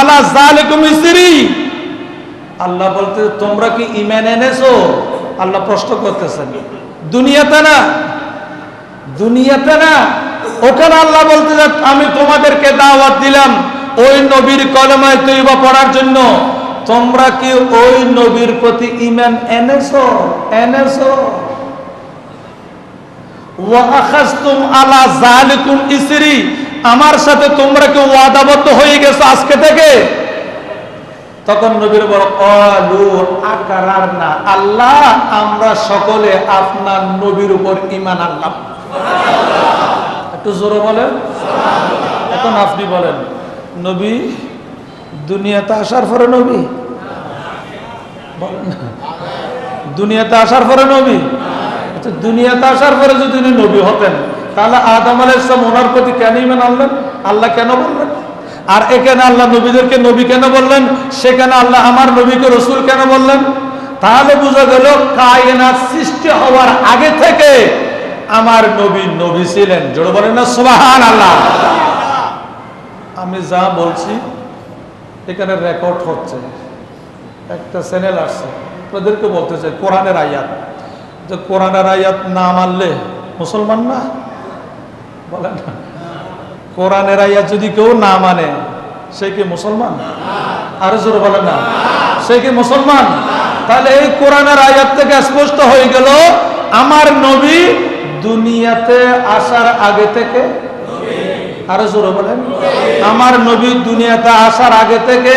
আলা জালিকুম ইসরি। আল্লাহ বলতে, তোমরা কি এনেছো? আল্লাহ প্রশ্ন করতেছেন, দুনিয়াতে না দুনিয়াতে না, ওখানে আল্লাহ বলতে আমি তোমাদেরকে দাওয়াত দিলাম ওই নবীর কলমায় তৈবা পড়ার জন্য। তোমরা কি ওই নবীর প্রতি ইমান এনেছো? এনেছো? ওয়াখাস্তুম আলা জালিকুম ইসরি। আমার সাথে তোমরা কেউ ওয়াদাবদ্ধ হয়ে গেছো আজকে থেকে? তখন নবীর আকারার না আল্লাহ আমরা সকলে আপনার নবীর উপর ইমান আনলাম। একটু জোরে বলেন। এখন আপনি বলেন নবী দুনিয়াতে আসার পরে নবী? দুনিয়াতে আসার পরে নবী? আচ্ছা, দুনিয়াতে আসার পরে যদি উনি নবী হতেন তাহলে আদম আলাইসলাম ওনার প্রতি কেন ইমান আনলেন? আল্লাহ কেন বললেন? আর এখানে আল্লাহ নবীদেরকে নবী কেন বললেন? সেখানে আল্লাহ আমার নবীকে রসুল কেন বললেন? তাহলে বোঝা গেল কায়নাত সৃষ্টি হওয়ার আগে থেকে আমার নবী নবী ছিলেন। জোর বলেন না সুবাহান আল্লাহ আমি যা বলছি, এখানে রেকর্ড হচ্ছে। একটা চ্যানেল আসছে। আপনাদেরকে বলতে চাই, কোরআনের আয়াত। যে কোরআনের আয়াত না মানলে মুসলমান না? বলেন না। কোরআনের আয়াত যদি কেউ না মানে সে কি মুসলমান? আরও জোরে বলেন না। সে কি মুসলমান? তাহলে এই কোরআনের আয়াত থেকে স্পষ্ট হয়ে গেল, আমার নবী দুনিয়াতে আসার আগে থেকে, আরও জোরে বলেন, আমার নবী দুনিয়াতে আসার আগে থেকে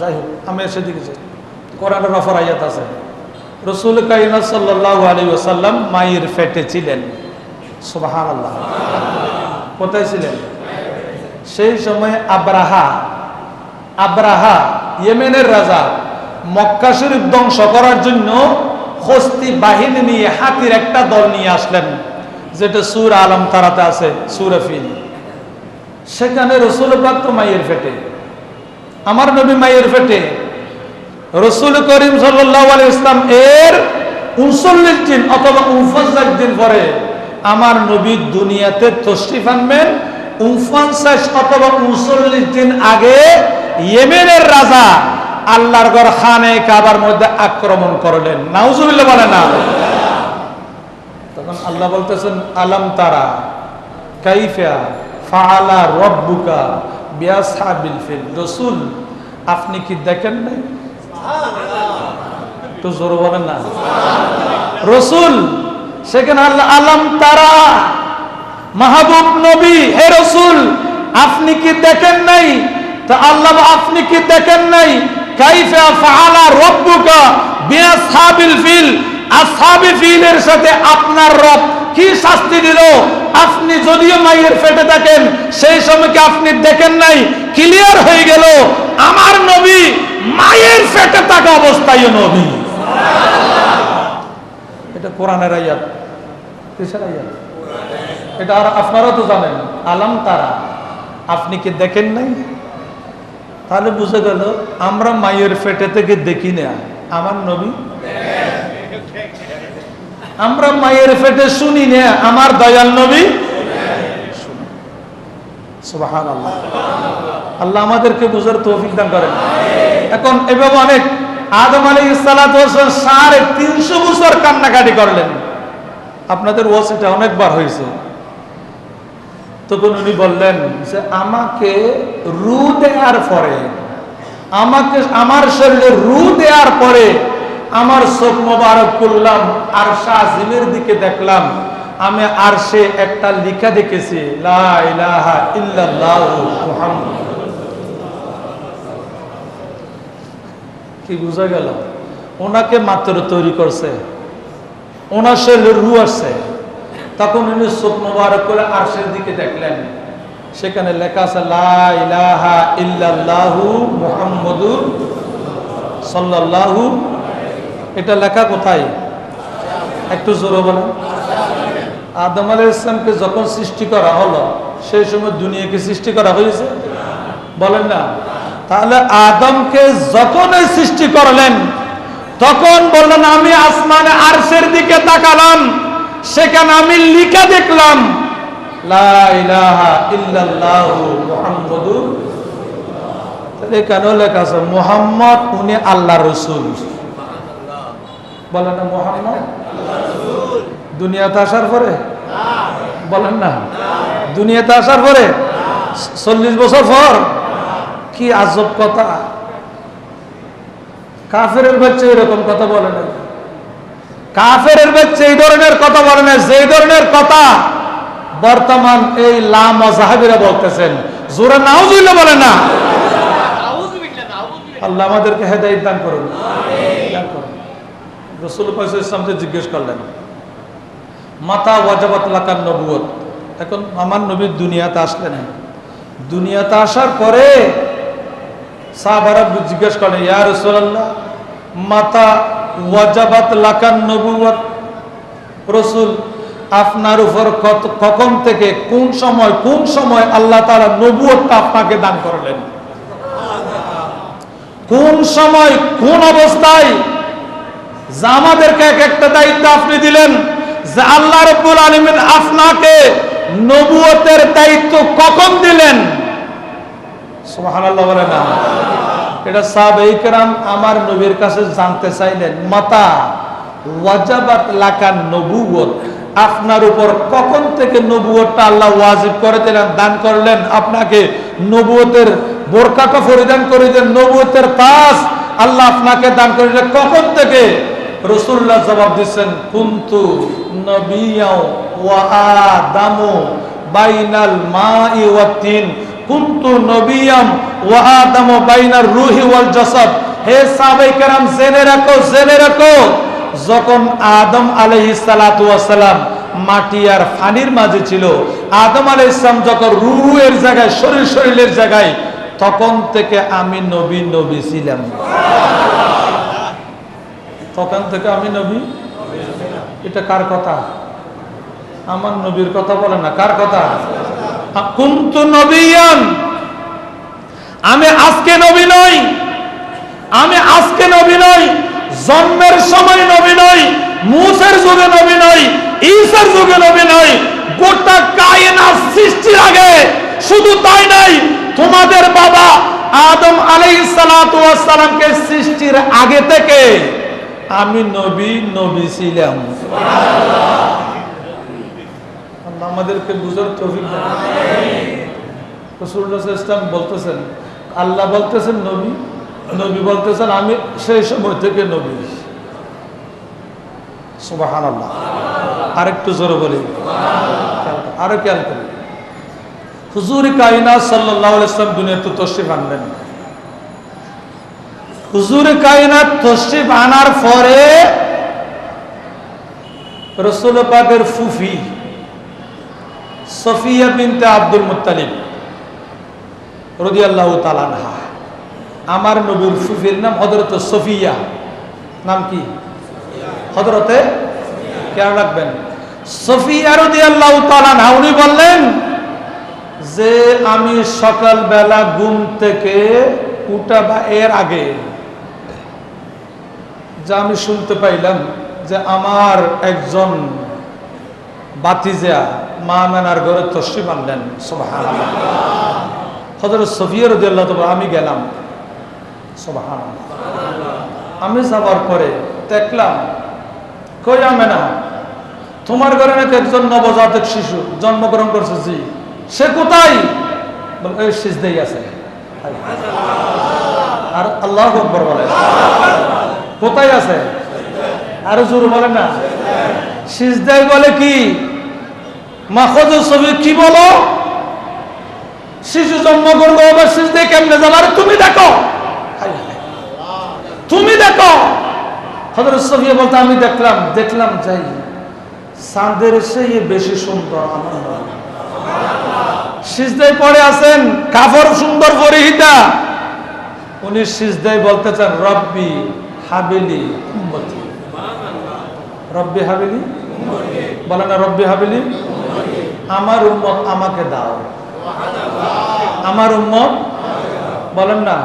যাই হোক, আমি সেদিকে যাই। কোরআনের অফার আয়াত আছে। রসুল কাইনা সাল্লাহ আলী ওসাল্লাম মায়ের ফেটে ছিলেন। সুবাহান আল্লাহ কোথায় ছিলেন? সেই সময় আব্রাহা আব্রাহা ইয়েমেনের রাজা, মক্কা শরীফ ধ্বংস করার জন্য হস্তি বাহিনী নিয়ে হাতির একটা দল নিয়ে আসলেন, যেটা সুর আলম তারাতে আছে সুরফিল সেখানে রসুল পাক তো মায়ের ফেটে। আমার নবী মায়ের ফেটে। রসুল করিম সাল্লাহ আলী ইসলাম এর উনচল্লিশ দিন অথবা উনপঞ্চাশ দিন পরে আমার নবী দুনিয়াতে তশরিফ আনবেন। উনপঞ্চাশ অথবা উনচল্লিশ দিন আগে ইয়েমেনের রাজা আল্লাহর গড় খানে কাবার মধ্যে আক্রমণ করলেন। নাউজুবিল্লাহ বলে না। তখন আল্লাহ বলতেছেন, আলম তারা কাইফা ফাআলা রব্বুকা বিয়াসহাবিল ফিল। রসুল, আপনি কি দেখেন নাই? একটু জোর বলেন না। রসুল, সেখানে আল্লাহ আলম তারা, মাহবুব নবী, হে রসুল, আপনি কি দেখেন নাই? তা আল্লাহ আপনি কি দেখেন নাই? রব্বুকা ফিল। ফিলের সাথে আপনার রব কি শাস্তি দিল? আপনি যদিও মায়ের ফেটে থাকেন, সেই সময় কি আপনি দেখেন নাই? ক্লিয়ার হয়ে গেল। আমার নবী মায়ের ফেটে থাকা অবস্থায় নবী। এটা কোরআনের আয়াত। কিসের আয়াত? এটা আর আপনারা তো জানেন, আলাম তারা। আপনি কি দেখেন নাই? তাহলে বুঝে গেল, আমরা মায়ের ফেটে থেকে দেখি না। আমার নবী? আমরা মায়ের ফেটে শুনি না। আমার দয়াল নবী? আল্লাহ আল্লাহ আমাদেরকে বুঝার তৌফিক দান করেন। এখন এভাবে অনেক আদম আলী ইসালাত সাড়ে তিনশো বছর কান্নাকাটি করলেন। আপনাদের ওয়াসিটা অনেকবার হয়েছে। তখন উনি বললেন যে, আমাকে রু দেওয়ার পরে, আমাকে, আমার শরীরে রু দেওয়ার পরে আমার চোখ মোবারক করলাম আর শাহিমের দিকে দেখলাম, আমি আর সে একটা লিখা দেখেছি, লা ইলাহা ইল্লাল্লাহু মুহাম্মাদ। কি বোঝা গেল? ওনাকে মাত্র তৈরি করছে। ওনার শরীরে রু আসছে। তখন উনি চোখ মোবারক করে আরশের দিকে দেখলেন। সেখানে লেখা আছে মুহাম্মাদুর সাল্লাল্লাহু এটা লেখা কোথায়? একটু জোরে বলেন। আদম আলাইহিস ইসলামকে যখন সৃষ্টি করা হলো, সেই সময় দুনিয়াকে সৃষ্টি করা হয়েছে? বলেন না। তাহলে আদমকে যখনই সৃষ্টি করলেন, তখন বললেন, আমি আসমানে আরশের দিকে তাকালাম, সেখানে আমি লিখা দেখলাম কেন লেখা আছে? মোহাম্মদ উনি আল্লাহ রসুল। বলেন না মোহাম্মদ? দুনিয়াতে আসার পরে? বলেন না। দুনিয়াতে আসার পরে? চল্লিশ বছর পর? কি আজব কথা? কাফের বাচ্চা এরকম কথা বলে না। কাফের বাচ্চা এই ধরনের কথা বলে না যে ধরনের কথা বর্তমান এই লাম জাহাবিরা বলতেছেন। জোরে নাউজুল্লাহ বলে না। আল্লাহ আমাদেরকে হেদায়ত দান করুন। দান করুন। রসুল ইসলামকে জিজ্ঞেস করলেন মাতা ওয়াজাবাত লাকার নবুয়ত এখন আমার নবী দুনিয়াতে আসলেন। দুনিয়াতে আসার পরে সাহাবারা জিজ্ঞেস করলেন, ইয়া রসুল্লাহ মাতা ওয়াজাবাত লাকার নবুয়ত রসুল, আপনার উপর কত, কখন থেকে, কোন সময় কোন সময় আল্লাহ তাআলা নবুয়তটা আপনাকে দান করলেন? কোন সময়, কোন অবস্থায়? যে আমাদেরকে এক একটা দায়িত্ব আপনি দিলেন, যে আল্লাহ রব্বুল আলমিন আপনাকে নবুয়তের দায়িত্ব কখন দিলেন? সুবহানাল্লাহ বলে না। এটা সাহাবাই কেরাম আমার নবীর কাছে জানতে চাইলেন, মাতা, ওয়াজাবাত লাকান নবুয়ত আপনার উপর কখন থেকে নবুয়তটা আল্লাহ ওয়াজিব করে দিলেন, দান করলেন, আপনাকে নবুয়তের বোরকাটা পরিধান করে দেন নবুয়তের তাস আল্লাহ আপনাকে দান করে দিলেন। কখন থেকে? রসুল্লাহ জবাব দিচ্ছেন, কুন্তু নবিয়াও ওয়া আদামু বাইনাল মাই ওয়া কুন্তু নবিয়াম ওয়া বাইনার রুহি ওয়াল জাসাদ। হে সাহাবায়ে কেরাম, জেনে রাখো জেনে রাখো। যখন আদম আলাইহিস সালাতু ওয়াসালাম মাটি আর ফানির মাঝে ছিল, আদম আলাইহিস সালাম যখন রুহের জায়গায়, শরীর শরীরের জায়গায়, তখন থেকে আমি নবী নবী ছিলাম। তখন থেকে আমি নবী, এটা কার কথা? আমার নবীর কথা বলে না, কার কথা? আমি আজকে নবী নই। আমি আজকে নবী নই। জন্মের সময় নবী নই। মুসের যুগে নবী নই। ঈসার যুগে নবী নই। গোটা কায়না সৃষ্টির আগে শুধু তাই নাই, তোমাদের বাবা আদম আলাইহিস সালাতু সৃষ্টির আগে থেকে আমি নবী নবী ছিলাম। আমাদেরকে বুঝার তৌফিক ইসলাম বলতেছেন, আল্লাহ বলতেছেন নবী নবী বলতেছেন, আমি সেই সময় থেকে নবী। সুবাহান আল্লাহ আরেকটু জোরে বলি। আরও খেয়াল করি। হুজুর কাইনা সাল্লাহ ইসলাম দুনিয়াতে তশরিফ আনলেন হুজুর কায়নাত তশরিফ আনার পরে রসুল পাকের ফুফি সফিয়া বিনতে আব্দুল মুত্তালিব রদি আল্লাহ তালানহা আমার নবীর ফুফির নাম হজরত সফিয়া। নাম কি? হজরতে কেন রাখবেন। সফিয়া রদি আল্লাহ তালানহা উনি বললেন যে আমি সকালবেলা ঘুম থেকে উঠা বা এর আগে যা আমি শুনতে পাইলাম যে আমার একজন বাতিজা মা মেনার ঘরে তসি মানলেন সোবাহান হজরত সফিয়র দিল্লা আমি গেলাম। সোবাহান আমি যাবার পরে দেখলাম, কই আমে না তোমার ঘরে নাকি একজন নবজাতক শিশু জন্মগ্রহণ করছে, জি। সে কোথায়? ওই সিজদেই আছে। আর আল্লাহ আকবর বলে। কোথায় আছে? আরও জোর বলে না। সিজদাই বলে কি? মাখজ ছবি কি বলো? শিশু জন্মগ্রহণ হবে সিজদাই কেমনে যাবে আরে তুমি দেখো। তুমি দেখো। হজরত সফিয়া বলতে আমি দেখলাম দেখলাম যাই। চাঁদের সেই বেশি সুন্দর আমার নয়। সিজদাই পড়ে আছেন কাপড় সুন্দর পরিহিতা। উনি সিজদাই বলতে চান রব্বি হাবিলি উম্মতি। রব্বি হাবিলি? বলে না রব্বি হাবিলি আমার উম্মত আমাকে দাও। আমার উম্মত? বলেন না।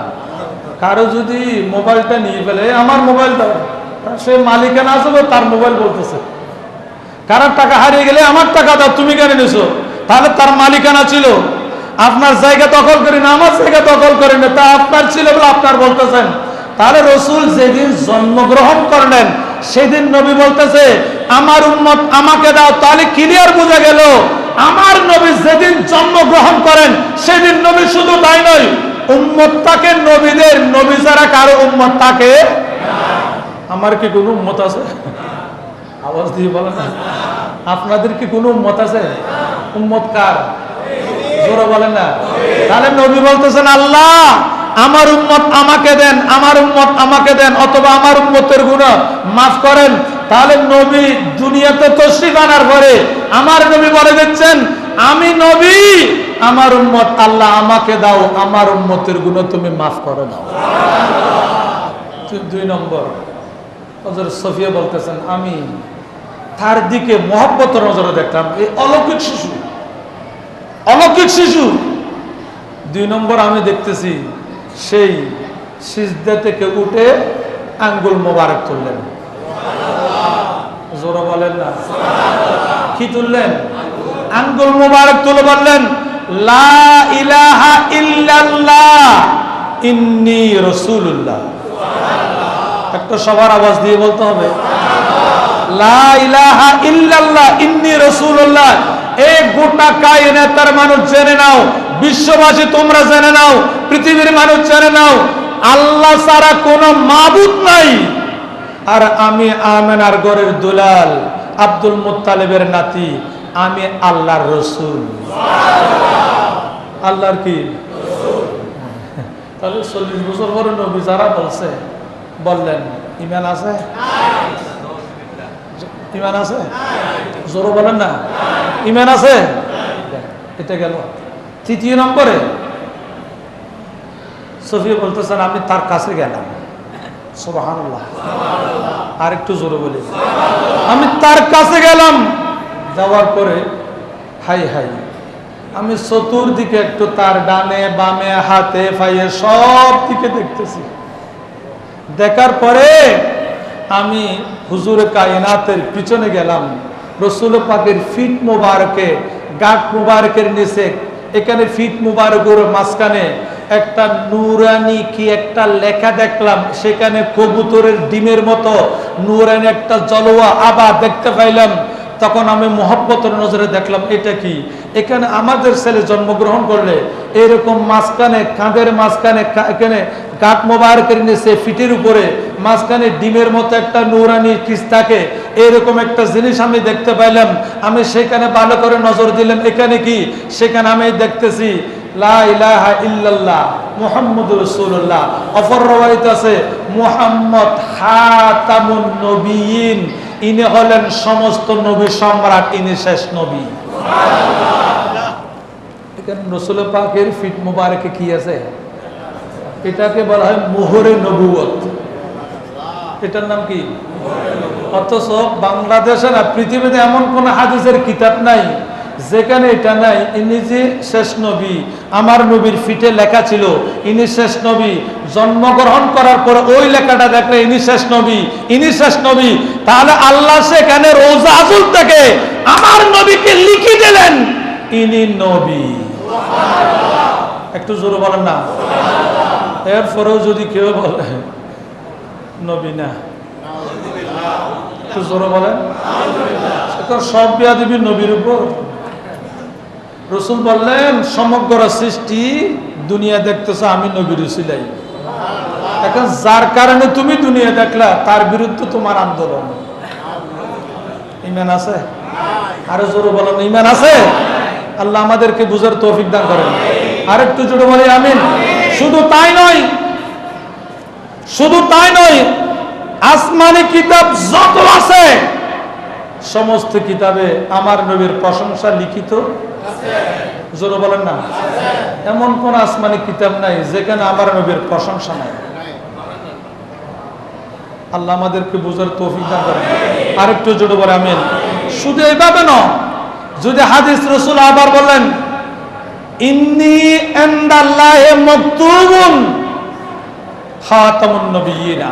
কারও যদি মোবাইলটা নিয়ে ফেলে আমার মোবাইল দাও। সে মালিকানা আছে তার মোবাইল বলতেছে। কারোর টাকা হারিয়ে গেলে, আমার টাকা দাও, তুমি কেন নিছো তাহলে তার মালিকানা ছিল। আপনার জায়গা দখল করি না, আমার জায়গা দখল করি না, তা আপনার ছিল বলে আপনার বলতেছেন। তাহলে রসুল যেদিন জন্মগ্রহণ করলেন, সেদিন নবী বলতেছে, আমার উম্মত আমাকে দাও। তাহলে ক্লিয়ার বোঝা গেল। আমার নবী যেদিন জন্মগ্রহণ করেন, সেদিন নবী শুধু তাই নয়, উম্মত তাকে নবীদের নবী ছাড়া কারও উম্মত তাকে আমার কি কোনো উম্মত আছে? আওয়াজ দিয়ে বলেন আপনাদের কি কোনো উম্মত আছে? উম্মত কার? জোরে বলেন না। তাহলে নবী বলতেছেন, আল্লাহ, আমার উম্মত আমাকে দেন, আমার উম্মত আমাকে দেন, অথবা আমার উম্মতের গুণ মাফ করেন। তাহলে নবী দুনিয়াতে তশরিফ আনার পরে আমার নবী বলে দিচ্ছেন আমি নবী আমার উম্মত আল্লাহ আমাকে দাও আমার উম্মতের গুণ তুমি মাফ করে দাও। দুই নম্বর হজর সফিয়া বলতেছেন আমি তার দিকে মহব্বত নজরে দেখলাম এই অলৌকিক শিশু অলৌকিক শিশু। দুই নম্বর আমি দেখতেছি সেই সিজদা থেকে উঠে আঙ্গুল মোবারক তুললেন। জোরা বলেন না। কি তুললেন? আঙ্গুল মোবারক তুলে বললেন, লা ইলাহা ইল্লাল্লাহ, ইন্নি রসুল্লাহ একটা সবার আওয়াজ দিয়ে বলতে হবে, লা ইলাহা ইল্লাল্লাহ, ইন্নি রাসূলুল্লাহ। এই গোটা কায়নাতের মানুষ জেনে নাও, বিশ্ববাসী তোমরা জেনে নাও, পৃথিবীর মানুষ জেনে নাও, আল্লাহ ছাড়া কোনো মাবুদ নাই। আর আমি আমেনার ঘরের দুলাল আব্দুল মুত্তালিবের নাতি, আমি আল্লাহর রসুল। আল্লাহর কি? তাহলে চল্লিশ বছর পরে নবী যারা বলছে, বললেন, ইমান আছে? ইমান আছে? জোরো বলেন না। ইমান আছে? এটা গেল। তৃতীয় নম্বরে, সফিয়া বলতেছেন, আমি তার কাছে গেলাম। আর একটু জোরে বলি। আমি তার কাছে গেলাম যাওয়ার পরে হাই হাই আমি চতুর্দিকে একটু তার ডানে বামে হাতে ফাইয়ে সব দিকে দেখতেছি। দেখার পরে আমি হুজুরে কায়নাতের পিছনে গেলাম রসুল পাকের ফিট মুবারকে গাট মুবারকের নিচে এখানে ফিট মুবারকের মাঝখানে একটা নুরানি কি একটা লেখা দেখলাম, সেখানে কবুতরের ডিমের মতো নুরানি একটা জলোয়া আবার দেখতে পাইলাম। তখন আমি মোহব্বতের নজরে দেখলাম, এটা কি? এখানে আমাদের ছেলে জন্মগ্রহণ করলে এরকম মাঝখানে, কাঁধের মাঝখানে এখানে কাঠ মোবারকের নিচে, ফিটের উপরে মাঝখানে ডিমের মতো একটা নুরানি কিস থাকে, এরকম একটা জিনিস আমি দেখতে পাইলাম। আমি সেখানে ভালো করে নজর দিলাম, এখানে কি? সেখানে আমি দেখতেছি লা আছে হলেন সমস্ত নবী শেষ নবী। পাকের ফিট মুবারকে কি আছে? এটাকে বলা হয় মোহরে নবুয়ত এটার নাম কি? অথচ বাংলাদেশে না, পৃথিবীতে এমন কোন হাদিসের কিতাব নাই যেখানে এটা নাই, ইনি যে শেষ নবী, আমার নবীর ফিটে লেখা ছিল, ইনি শেষ নবী, জন্মগ্রহণ করার পরে ওই লেখাটা দেখলে ইনি শেষ নবী, ইনি শেষ নবী, তাহলে আল্লাহ সেখানে রোজা আজুল থেকে আমার নবীকে লিখে দিলেন, ইনি নবী। একটু জোরে বলেন না। এরপরেও যদি কেউ বলে, নবী না। একটু জোরে বলেন। সব বিয়া দিবি নবীর উপর। রসুল বললেন, সমগ্র সৃষ্টি দুনিয়া দেখতেছ, আমি নবীর সিলাই এখন যার কারণে তুমি দুনিয়া দেখলা, তার বিরুদ্ধে তোমার আন্দোলন। ইমান আছে? আরও জোরে বলেন, ইমান আছে? আল্লাহ আমাদেরকে বুঝার তৌফিক দান করেন। আরেকটু জোরে বলি, আমিন। শুধু তাই নয়, শুধু তাই নয়, আসমানি কিতাব যত আছে সমস্ত কিতাবে আমার নবীর প্রশংসা লিখিত? জোরে বলেন না। এমন কোন আসমানি কিতাব নাই যেখানে আমার নবীর প্রশংসা নাই। আল্লাহ আমাদেরকে বুঝার তৌফিক দান করেন। আরেকটু জোরে বলে আমিন। শুধু এইভাবে ন যদি হাদিস রসুল আবার বলেন ইন্নি এন্দাল্লাহে মকতুবুন খাতামুন নবিয়িনা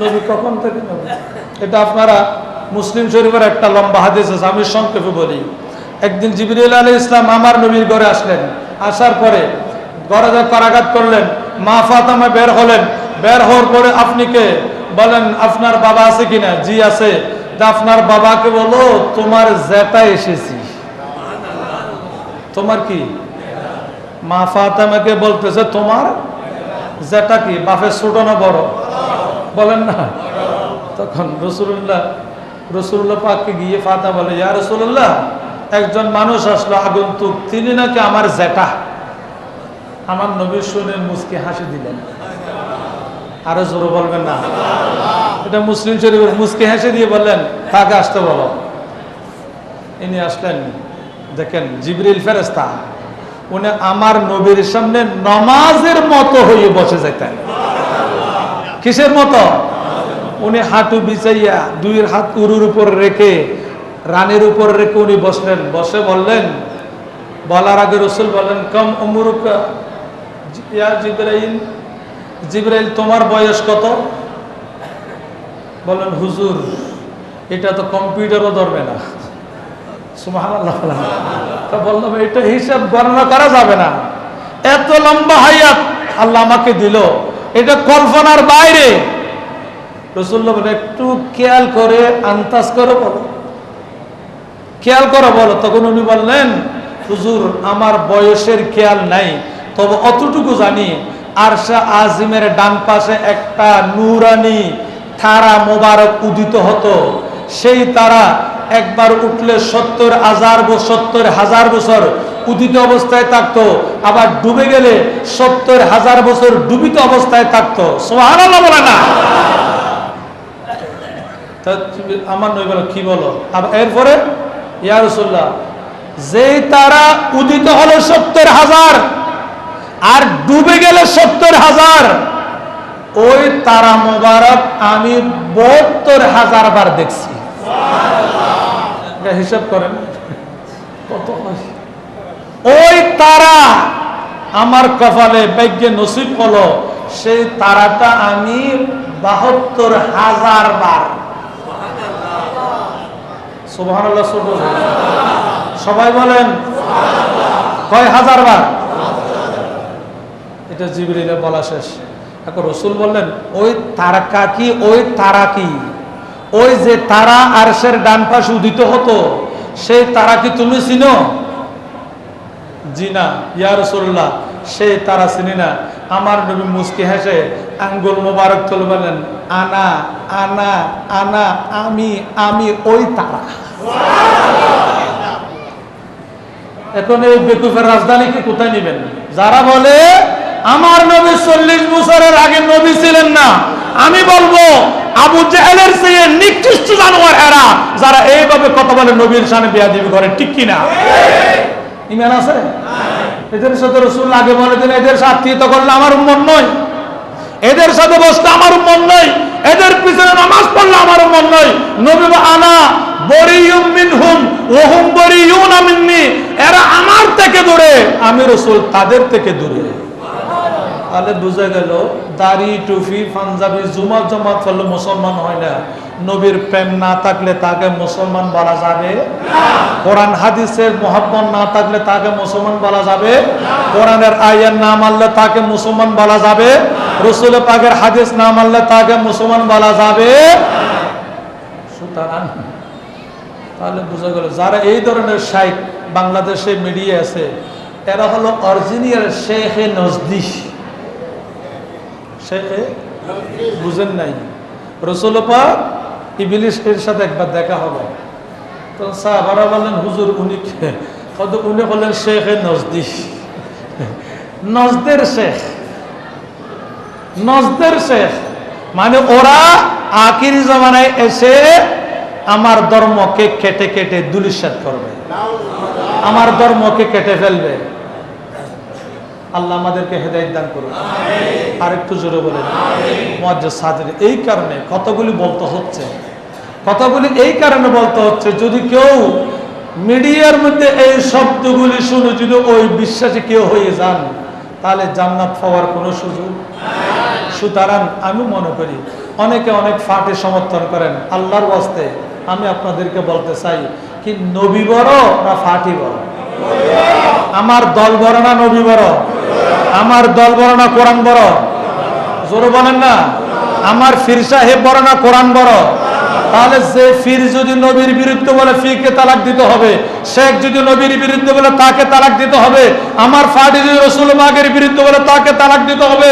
নবী কখন থেকে এটা আপনারা মুসলিম শরীফের একটা লম্বা হাদিস আছে, আমি সংক্ষেপে বলি। একদিন জিবরিল আলী ইসলাম আমার নবীর ঘরে আসলেন, আসার পরে ঘরে করাঘাত করলেন, মা ফাতামা বের হলেন। বের হওয়ার পরে আপনি কে? বলেন, আপনার বাবা আছে কিনা? জি, আছে। আপনার বাবাকে বলো, তোমার জেটা এসেছি। তোমার কি? মা ফাতামাকে বলতেছে, তোমার যেটা কি? বাপের ছোট না বড়? বলেন না। তখন রসুল্লাহ রসুল্লাহ পাককে গিয়ে ফাতা বলে, ইয়া রসুল্লাহ একজন মানুষ আসলো আগন্তুক, তিনি নাকি আমার জেটা আমার নবীর শুনে মুসকে হাসি দিলেন। আরও জোরে বলবেন না। এটা মুসলিম শরীফের মুসকে হেসে দিয়ে বললেন তাকে আসতে বলো। ইনি আসলেন, দেখেন, জিবরিল ফেরেস্তা উনি আমার নবীর সামনে নমাজের মতো হয়ে বসে যেতেন কিসের মতো? উনি হাঁটু বিছাইয়া দুই হাত উরুর উপর রেখে, রানের উপর রেখে উনি বসলেন। বসে বললেন, বলার আগে রসুল বললেন, কম উমরুকা ইয়া জিব্রাইল জিব্রাইল, তোমার বয়স কত? বললেন, হুজুর, এটা তো কম্পিউটারও ধরবে না। তা বললাম, এটা হিসাব গণনা করা যাবে না। এত লম্বা হায়াত আল্লাহ আমাকে দিল। এটা কল্পনার বাইরে। রসুল্লাহ বলে একটু খেয়াল করে আন্তাজ করে বলো। খেয়াল করে বলো। তখন উনি বললেন, হুজুর, আমার বয়সের খেয়াল নাই। তবে অতটুকু জানি, আরশা আজিমের ডান পাশে একটা নুরানি তারা মোবারক উদিত হতো। সেই তারা একবার উঠলে সত্তর হাজার সত্তর হাজার বছর উদিত অবস্থায় থাকতো, আবার ডুবে গেলে সত্তর হাজার বছর ডুবিত অবস্থায় থাকতো। না। আমার নই বলো, কি বলো? এরপরে, ইয়া রসুল্লাহ যেই তারা উদিত হলো সত্তর হাজার আর ডুবে গেলে সত্তর হাজার, ওই তারা মোবারক আমি বত্তর হাজার বার দেখছি। হিসাব করেন। কত হয়? ওই তারা আমার কপালে ভাগ্যে নসিব হলো, সেই তারাটা আমি বাহাত্তর হাজার বার। সবাই বলেন, কয় হাজার বার? এটা জিবরিলে বলা শেষ। এখন রসুল বললেন, ওই তারকা কি, ওই তারা কি? ওই যে তারা আরশের ডান পাশে উদিত হতো, সেই তারা কি তুমি চিনো? জি না ইয়া রসুল্লাহ সেই তারা চিনি না। আমার নবী মুসকি হেসে আঙ্গুল মোবারক তুলে বলেন আনা আনা আনা আমি আমি ওই তারা। এখন এই বেকুফের রাজধানীকে কোথায় নেবেন? যারা বলে আমার নবী চল্লিশ বছরের আগে নবী ছিলেন না। আমি বলব আবু জাহেলের চেয়ে নিকৃষ্ট জানোয়ার এরা যারা এইভাবে কথা বলে নবীর সামনে বিয়া দিবি করে ঠিক কিনা? ইমান আছে? এদের সাথে রসুল আগে বলে দিন এদের আত্মীয়তা করলে আমার উম্মন নয়। এদের সাথে বসতে আমার উম্মন নয়। এদের পিছনে নামাজ পড়লে আমার উম্মন নয়। নবী আনা এরা আমার থেকে দূরে, আমি রসুল তাদের থেকে দূরে। তাহলে বুঝা গেল, দাড়ি টুফি পাঞ্জাবি জুমা জমাত করলে মুসলমান হয় না। নবীর প্রেম না থাকলে তাকে মুসলমান বলা যাবে কোরআন, হাদিসের মোহাম্মত না থাকলে তাকে মুসলমান বলা যাবে কোরআনের আয়ের না মানলে তাকে মুসলমান বলা যাবে রসুল পাকের হাদিস না মানলে তাকে মুসলমান বলা যাবে সুতরাং, তাহলে বোঝা গেল, যারা এই ধরনের সাইট বাংলাদেশে মিডিয়া আছে, এরা হলো অরিজিনিয়াল শেখে নজদিস। শেখে বুঝেন নাই। রসুলপা ইবিলিশের সাথে একবার দেখা হলো তো সাহাবারা বললেন হুজুর, উনি? কত উনি বললেন শেখে নজদিস। নজদের শেখ। নজদের শেখ। মানে ওরা আকির জমানায় এসে আমার ধর্মকে কেটে কেটে দুলিশাত করবে। আমার ধর্মকে কেটে ফেলবে। আল্লাহ আমাদেরকে হেদায়ত দান করুন। আর একটু জোরে বলেন। মজ্জা সাদের এই কারণে কতগুলি বলতে হচ্ছে। কথাগুলি এই কারণে বলতে হচ্ছে যদি কেউ মিডিয়ার মধ্যে এই শব্দগুলি শুনে যদি ওই বিশ্বাসে কেউ হয়ে যান তাহলে জান্নাত পাওয়ার কোনো সুযোগ সুতরাং আমি মনে করি অনেকে অনেক ফাটে সমর্থন করেন আল্লাহর ওয়াস্তে আমি আপনাদেরকে বলতে চাই কি নবী বড় না ফাটি বড়। আমার দল বড় না নবী বড়? আমার দল বড় না কোরআন বড়? জোরে বলেন না। আমার ফির সাহেব বড় না কোরআন বড়? তাহলে যে ফির যদি নবীর বিরুদ্ধে বলে, ফিরকে তালাক দিতে হবে, শেখ যদি নবীর বিরুদ্ধে বলে, তাকে তালাক দিতে হবে, আমার ফাটি যদি রসুল বাগের বিরুদ্ধে বলে, তাকে তালাক দিতে হবে,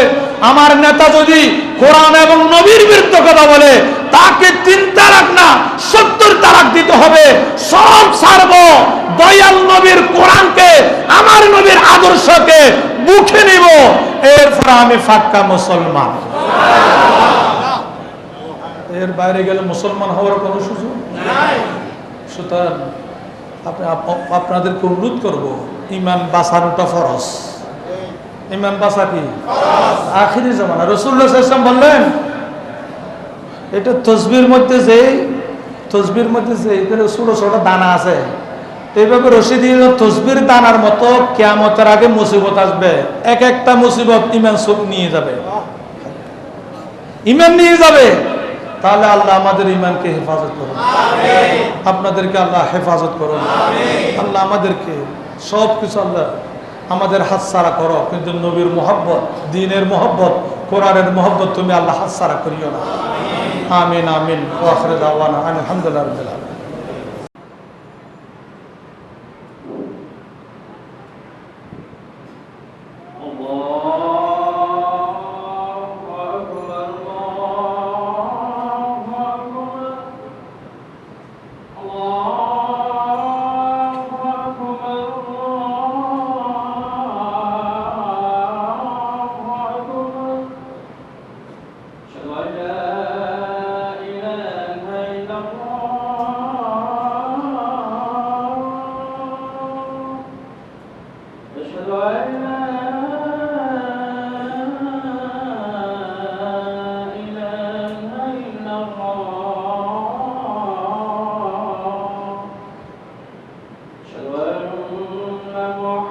আমার নেতা যদি কোরআন এবং নবীর বিরুদ্ধে কথা বলে, তাকে তিন তালাক না, সত্তর তালাক দিতে হবে, সব ছাড়ব। দয়াল নবীর কোরআনকে, আমার নবীর আদর্শকে মুখে নিব এরপর আমি ফাক্কা মুসলমান। এর বাইরে গেলে মুসলমান হওয়ার কোনো সুযোগ সুতরাং আপনি আপ- আপনাদেরকে অনুরোধ করব ইমান বাঁচানোটা ফরজ। ইমান বাঁচা কি? আখিরি জামানা। রসুল্লাহ ইসলাম বললেন এটা তসবির মধ্যে যে তসবির মধ্যে যে ছোট ছোট দানা আছে। এইভাবে রশি দিয়ে তসবির দানার মতো কেয়ামতের আগে মুসিবত আসবে। এক একটা মুসিবত ইমান সব নিয়ে যাবে। ইমান নিয়ে যাবে। তাহলে আল্লাহ আমাদের ইমানকে হেফাজত করুন। আপনাদেরকে আল্লাহ হেফাজত করুন। আল্লাহ আমাদেরকে সব কিছু আল্লাহ আমাদের হাত সারা করো। কিন্তু নবীর মোহব্বত দিনের মোহব্বত কোরআনের মোহব্বত তুমি আল্লাহ হাত সারা করিও না। আমিন। আমিন আলহামদুলিল্লাহ وأنه